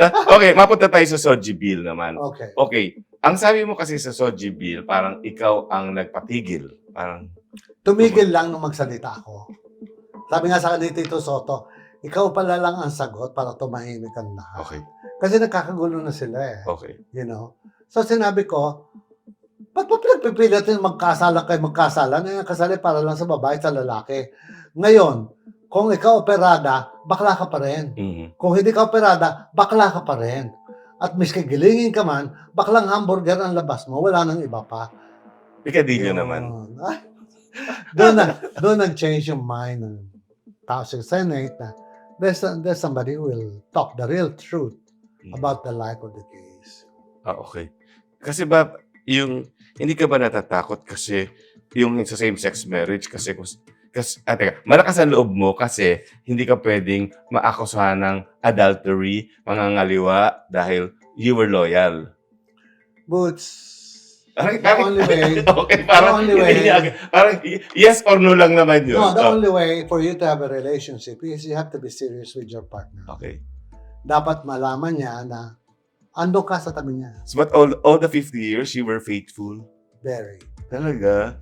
okay, mapunta tayo sa Soji Bill naman. Okay. Okay, ang sabi mo kasi sa Soji Bill, parang ikaw ang nagpatigil. Parang, Tumigil lang nung magsalita ako. Sabi nga sa ni Tito Soto, ikaw pala lang ang sagot para tumahimik ang lahat. okay, Kasi nagkakagulo na sila eh. okay. You know? So sinabi ko, ba't mo pinagpipilit yung magkasala kayo magkasala? Na yung kasali para lang sa babae sa lalaki. Ngayon, kung ikaw operada, bakla ka pa rin. Mhm. Kung hindi ka operada, bakla ka pa rin. At miski gilingin ka man, baklang hamburger ang labas mo, wala nang iba pa. Pikadilyo Yun. naman. Doon na, doon nag-change yung mind ng tao sa Senate na there's, there's somebody who will talk the real truth Mhm. about the life of the case. Ah, okay. Kasi ba, yung, hindi ka ba natatakot kasi yung sa same-sex marriage kasi, kasi ah, teka, malakas ang loob mo kasi hindi ka pwedeng maakusahan ng adultery, mangangaliwa dahil you were loyal. Boots, Parang, the only way, okay, parang, the only way- parang yes or no lang naman yun. no, the Oh, only way for you to have a relationship is you have to be serious with your partner. okay. Dapat malaman niya na ando ka sa tabi niya. So, but all, all the 50 years, you were faithful? Very. Talaga?